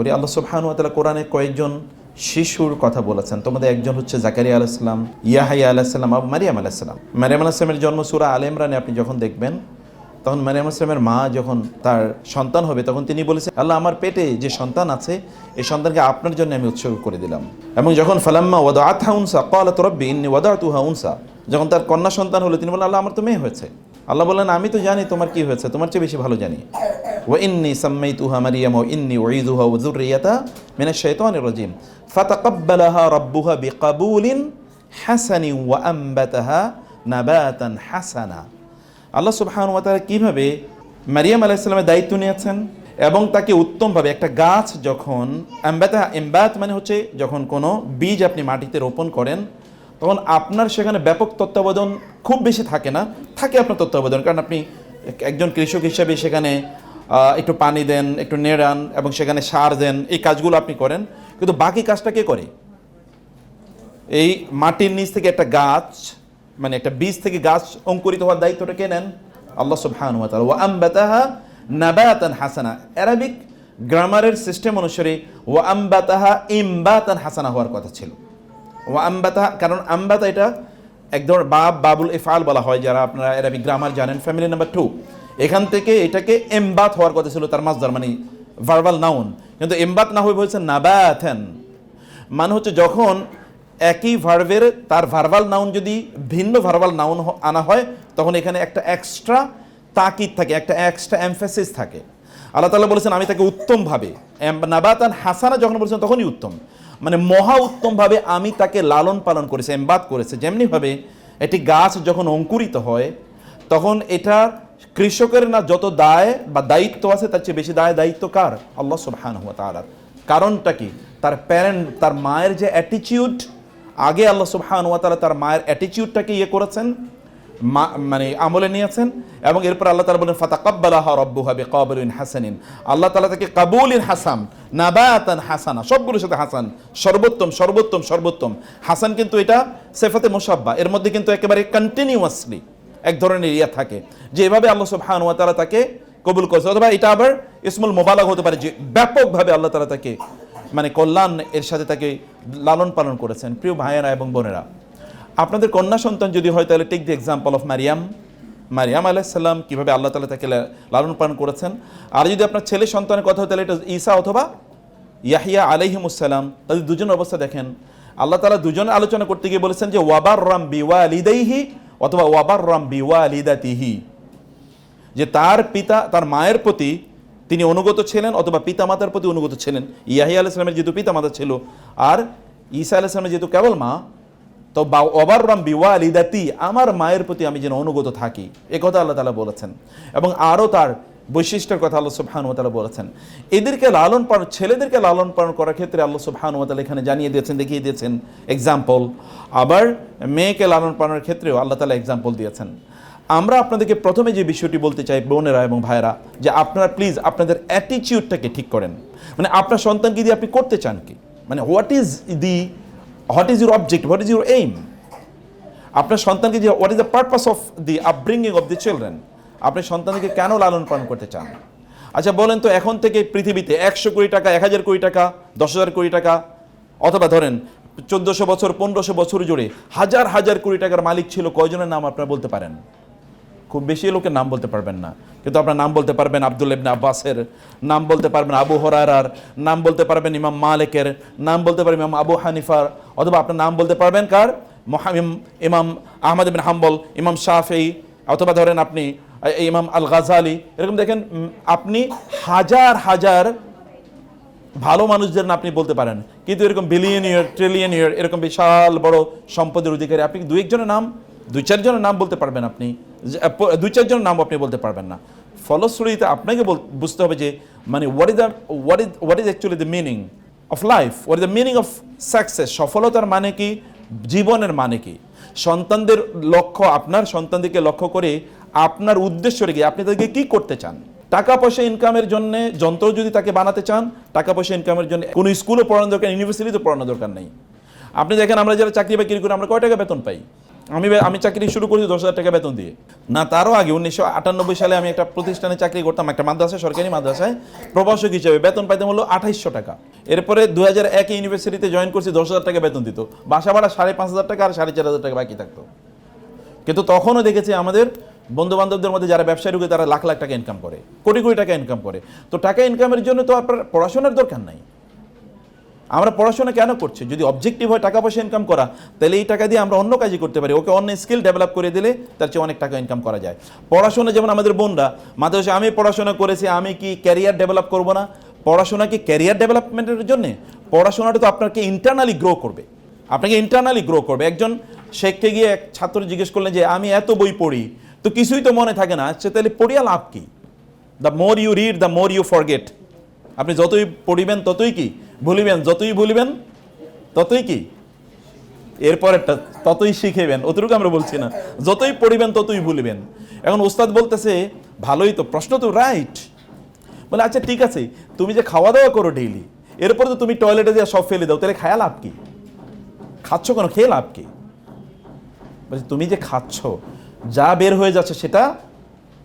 করি আল্লাহ সুবহানু তাআলা কোরআনে কয়েকজন শিশুর কথা বলেছেন। তোমাদের একজন হচ্ছে জাকারিয়া আলাইসালাম ইয়াহাইয়া আলাইসালাম আর মারিয়াম আলাইসালাম মারিয়াম আলাইসলামের জন্ম সুরা আল ইমরানে আপনি যখন দেখবেন, তখন মারিয়াম আসলামের মা যখন তার সন্তান হবে, তখন তিনি বলেছেন, আল্লাহ আমার পেটে যে সন্তান আছে, এই সন্তানকে আপনার জন্য আমি উৎসর্গ করে দিলাম। এবং যখন ফালাম্মা ওয়াদা আথা উনসা কালাত রব্বি ইন্নি ওয়াদা তুহা উনসা, যখন তার কন্যা সন্তান হলো, তিনি বললেন, আল্লাহ আমার তো মেয়ে হয়েছে। আল্লাহ বললেন, আমি তো জানি তোমার কি হয়েছে, তোমার চেয়ে বেশি ভালো জানি। ও ইন্নি সাম্মাই মারিয়াম ও ইন্নি ওইদুহা উজুরিয়াতা মিনা শৈতানির রজিম। ফাতাকাব্বালাহা রব্বুহা বিকাবুলিন হাসানি ওয়া আম্বাতাহা নাবাতান হাসানা। আল্লাহ সুবহান ওয়া কীভাবে মারিয়াম দায়িত্ব নিয়েছেন এবং তাকে উত্তমভাবে একটা গাছ যখন এম্বাতা এম্বাত মানে হচ্ছে যখন কোনো বীজ আপনি মাটিতে রোপণ করেন, তখন আপনার সেখানে ব্যাপক তত্ত্বাবধান খুব বেশি থাকে না, থাকে আপনার তত্ত্বাবধান। কারণ আপনি একজন কৃষক হিসাবে সেখানে একটু পানি দেন, একটু নেড়ান এবং সেখানে সার দেন, এই কাজগুলো আপনি করেন। কিন্তু বাকি কাজটা কে করে? এই মাটির নিচ থেকে একটা গাছ মানে একটা বীজ থেকে গাছ অঙ্কুরিত হওয়ার দায়িত্বটা কে নেন? আল্লাহ সুবহানাহু ওয়া ওয়া নাবাতান হাসানা। অ্যারাবিক গ্রামারের সিস্টেম অনুসারে ওয়া আমবাতাহা ইমবাতান হাসানা হওয়ার কথা ছিল। ওয়া আমবাতাহা কারণ আমবাতা এটা এক ধরনের বাব বাবুল ইফআল বলা হয়, যারা আপনারা অ্যারাবিক গ্রামার জানেন। ফ্যামিলি নাম্বার টু এখান থেকে এটাকে এমবাত হওয়ার কথা ছিল তার মাসদার মানে ভার্বাল নাউন কিন্তু এমবাত না হয়ে বলছে নাবাথেন মানে হচ্ছে যখন একই ভার্বের তার ভার্বাল নাউন যদি ভিন্ন ভার্বাল নাউন আনা হয়, তখন এখানে একটা এক্সট্রা তাকিদ থাকে, একটা এক্সট্রা এমফেসিস থাকে। আল্লাহ তালা বলেছেন, আমি তাকে উত্তমভাবে নাবাতান হাসানা যখন বলেছেন, তখনই উত্তম। মানে মহা উত্তমভাবে আমি তাকে লালন পালন করেছি এমবাদ করেছে। যেমনিভাবে একটি গাছ যখন অঙ্কুরিত হয়, তখন এটা কৃষকের না যত দায় বা দায়িত্ব আছে, তার চেয়ে বেশি দায় দায়িত্ব কার? আল্লাহ সুবহানাহু ওয়া তাআলার কারণটা কি? তার প্যারেন্ট তার মায়ের যে অ্যাটিটিউড আগে আল্লাহ সুবহানাহু ওয়া তাআলা তার মায়ের অ্যাটিটিউডটাকে ইয়ে করেছেন মানে আমলে নিয়েছেন, এবং এরপর আল্লাহ তাআলা বলেন, ফাতাকাব্বালাহা রাব্বুহা বিকাবুলিন হাসানিন। আল্লাহ তালা তাকে কাবুলিন হাসান, নাবাতান হাসানা, সবগুলোর সাথে হাসান, সর্বোত্তম সর্বোত্তম সর্বোত্তম। হাসান কিন্তু এটা সেফাতে মোসাব্বা, এর মধ্যে কিন্তু একেবারে কন্টিনিউয়াসলি এক ধরনের ইয়া থাকে, যে এভাবে আল্লাহ সুবহান ওয়া তাআলা তাকে কবুল করেছে। অথবা এটা আবার ইসমুল মোবালক হতে পারে যে ব্যাপকভাবে আল্লাহ তাআলা তাকে মানে কল্যাণ এর সাথে তাকে লালন পালন করেছেন, প্রিয় ভাইয়েরা এবং বোনেরা। আপনাদের কন্যা সন্তান যদি হয়, তাহলে take the example of Maryam. Maryam আলাইসাল্লাম কীভাবে আল্লাহ তালা তাকে লালন পালন করেছেন। আর যদি আপনার ছেলে সন্তানের কথা হয়, তাহলে এটা ঈসা অথবা ইয়াহিয়া আলাইহিমুসালাম তাদের দুজন অবস্থা দেখেন। আল্লাহ তালা দুজন আলোচনা করতে গিয়ে বলেছেন যে ওয়াবার রাম বিওয়া লিদাইহি অথবা ওয়াবার রাম বিওয়া লিদাতিহি যে তার পিতা, তার মায়ের প্রতি তিনি অনুগত ছিলেন অথবা পিতামাতার প্রতি অনুগত ছিলেন। ইয়াহি আলাহ ইসলামের যেহেতু পিতামাতা ছিল, আর ঈসা আলাহ ইসলামের যেহেতু কেবল মা, তো বা অবাররাম বিওয়া আলিদাতি আমার মায়ের প্রতি আমি যেন অনুগত থাকি। এ কথা আল্লাহ তালা বলেছেন। এবং আরও তার বৈশিষ্ট্যের কথা আল্লাহ সুবহানু তালা বলেছেন। এদেরকে লালন পালন, ছেলেদেরকে লালন পালন করার ক্ষেত্রে আল্লাহ সুবহানু তালা এখানে জানিয়ে দিয়েছেন, দেখিয়ে দিয়েছেন এক্সাম্পল আবার মেয়েকে লালন পালনের ক্ষেত্রেও আল্লাহ তালা এক্সাম্পল দিয়েছেন। আমরা আপনাদেরকে প্রথমে যে বিষয়টি বলতে চাই, বোনেরা এবং ভাইরা যে আপনারা প্লিজ আপনাদের অ্যাটিটিউডটাকে ঠিক করেন। মানে আপনার সন্তানকে দিয়ে আপনি করতে চান কি? মানে what is the what is your object what is your aim আপনার সন্তানকে যে what is the purpose of the upbringing of the children আপনি সন্তানকে কেন লালন পালন করতে চান? আচ্ছা বলেন তো এখন থেকে পৃথিবীতে একশো কোটি টাকা, এক হাজার কোটি টাকা, দশ হাজার কোটি টাকা, অথবা ধরেন চোদ্দোশো বছর, পনেরোশো বছর জুড়ে হাজার হাজার কোটি টাকার মালিক ছিল কয়জনের নাম আপনারা বলতে পারেন? খুব বেশি লোকের নাম বলতে পারবেন না। কিন্তু আপনার নাম বলতে পারবেন আব্দুল ইবনে আব্বাসের, নাম বলতে পারবেন আবু হরারার নাম বলতে পারবেন ইমাম মালিকের, নাম বলতে পারবেন ইমাম আবু হানিফার, অথবা আপনার নাম বলতে পারবেন কার? মহামিম ইমাম আহমদ বিন হাম্বল, ইমাম শাফি, অথবা ধরেন আপনি ইমাম আল গাজালি এরকম দেখেন আপনি হাজার হাজার ভালো মানুষদের না আপনি বলতে পারেন। কিন্তু এরকম বিলিয়ন ইয়ার ট্রিলিয়ন ইয়ার এরকম বিশাল বড় সম্পদের অধিকারী, আপনি দুই একজনের নাম দুই চারজনের নাম বলতে পারবেন আপনি? দুই চারজনের নাম আপনি বলতে পারবেন না। ফলশ্রুতিতে আপনাকে বুঝতে হবে যে মানে what is the what is what is actually the meaning of life what is the meaning of success সফলতার মানে কি? জীবনের মানে কি? সন্তানদের লক্ষ্য, আপনার সন্তানদেরকে লক্ষ্য করে আপনার উদ্দেশ্য রেখে আপনি তাদেরকে কি করতে চান? টাকা পয়সা ইনকামের জন্য যন্ত্র যদি তাকে বানাতে চান, টাকা পয়সা ইনকামের জন্য কোনো স্কুলও পড়ানো দরকার ইউনিভার্সিটিতে পড়ানো দরকার নেই। আপনি দেখেন আমরা যারা চাকরি বাকরি করি, আমরা কয় টাকা বেতন পাই? আমি আমি চাকরি শুরু করেছি দশ হাজার টাকা বেতন দিয়ে। না, তারও আগে উনিশশো আটানব্বই সালে আমি একটা প্রতিষ্ঠানে চাকরি করতাম, একটা মাদ্রাসায়, সরকারি মাদ্রাসায়। প্রভাষক হিসেবে বেতন পাইতাম হলো আঠাইশশো টাকা। এরপরে দু হাজার একে ইউনিভার্সিটিতে জয়েন করছি, দশ হাজার টাকা বেতন দিত। বাসা ভাড়া সাড়ে পাঁচ হাজার টাকা আর সাড়ে চার হাজার টাকা বাকি থাকতো। কিন্তু তখনও দেখেছি আমাদের বন্ধু বান্ধবদের মধ্যে যারা ব্যবসায় ঢুকে তারা লাখ লাখ টাকা ইনকাম করে, কোটি কোটি টাকা ইনকাম করে। তো টাকা ইনকামের জন্য তো আপনার পড়াশোনার দরকার নাই। আমরা পড়াশোনা কেন করছি? যদি অবজেক্টিভ হয় টাকা পয়সা ইনকাম করা, তাহলে এই টাকা দিয়ে আমরা অন্য কাজই করতে পারি। ওকে অন্য স্কিল ডেভেলপ করে দিলে তার চেয়ে অনেক টাকা ইনকাম করা যায়। পড়াশোনা, যেমন আমাদের বোনরা মাদ্রাসা আমি পড়াশোনা করেছি, আমি কি ক্যারিয়ার ডেভেলপ করব না? পড়াশোনা কি ক্যারিয়ার ডেভেলপমেন্টের জন্যে? পড়াশোনাটা তো আপনাকে ইন্টারনালি গ্রো করবে। আপনাকে ইন্টারনালি গ্রো করবে। একজন শেখকে গিয়ে এক ছাত্র জিজ্ঞেস করলেন যে, আমি এত বই পড়ি তো কিছুই তো মনে থাকে না। সে তাহলে পড়িয়া লাভ কি? The more you read the more you forget আপনি যতই পড়িবেন, ততই কি? ভুলিবেন, যতই ভুলিবেন, ততই কি? এরপরেরটা, ততই শিখেবেন অতটুকু আমরা বলছি না। যতই পড়িবেন, ততই ভুলিবেন। এখন ওস্তাদ বলতেছে, ভালোই তো, প্রশ্ন তো রাইট বলে আচ্ছা ঠিক আছে, তুমি যে খাওয়া দাওয়া করো ডেইলি এরপরে তো তুমি টয়লেটে দিয়ে সব ফেলে দাও, তাহলে খায়া লাভ কি? খাচ্ছ কেন? খেয়ে লাভ কি? বলছে, তুমি যে খাচ্ছ যা বের হয়ে যাচ্ছে সেটা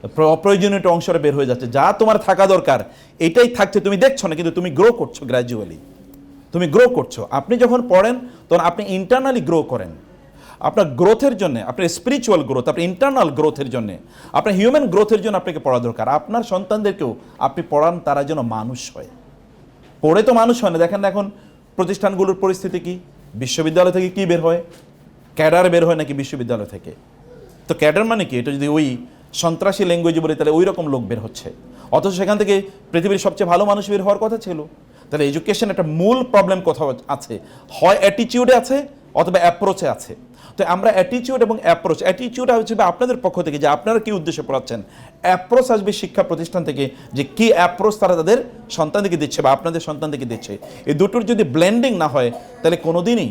প্র- অপ্রয়োজনীয় অংশটা বের হয়ে যাচ্ছে। যা তোমার থাকা দরকার, এটাই থাকছে। তুমি দেখছ না, কিন্তু তুমি গ্রো করছ গ্র্যাজুয়ালি তুমি গ্রো করছ। আপনি যখন পড়েন, তখন আপনি ইন্টারনালি গ্রো করেন। আপনার গ্রোথের জন্য, আপনার স্পিরিচুয়াল গ্রোথ আপনার ইন্টারনাল গ্রোথের জন্য, আপনার হিউম্যান গ্রোথের জন্য আপনাকে পড়া দরকার। আপনার সন্তানদেরকেও আপনি পড়ান, তারা যেন মানুষ হয়। পড়ে তো মানুষ হয় না। দেখেন এখন প্রতিষ্ঠানগুলোর পরিস্থিতি কি? বিশ্ববিদ্যালয় থেকে কি বের হয়? ক্যাডার বের হয় নাকি বিশ্ববিদ্যালয় থেকে? তো ক্যাডার মানে কি? এটা যদি ওই সন্ত্রাসী ল্যাঙ্গুয়েজে বলি, তাহলে ওই রকম লোক বের হচ্ছে। অথচ সেখান থেকে পৃথিবীর সবচেয়ে ভালো মানুষ বের হওয়ার কথা ছিল। তাহলে এডুকেশন একটা মূল প্রবলেম কোথাও আছে? হয় অ্যাটিটিউডে আছে, অথবা অ্যাপ্রোচে আছে। তো আমরা অ্যাটিটিউড এবং অ্যাপ্রোচ অ্যাটিচিউড হচ্ছে আপনাদের পক্ষ থেকে যে আপনারা কী উদ্দেশ্যে পড়াচ্ছেন অ্যাপ্রোচ আসবে শিক্ষা প্রতিষ্ঠান থেকে যে কী অ্যাপ্রোচ তারা তাদের সন্তানদেরকে দিচ্ছে বা আপনাদের সন্তানদেরকে দিচ্ছে। এই দুটোর যদি ব্লেন্ডিং না হয়, তাহলে কোনোদিনই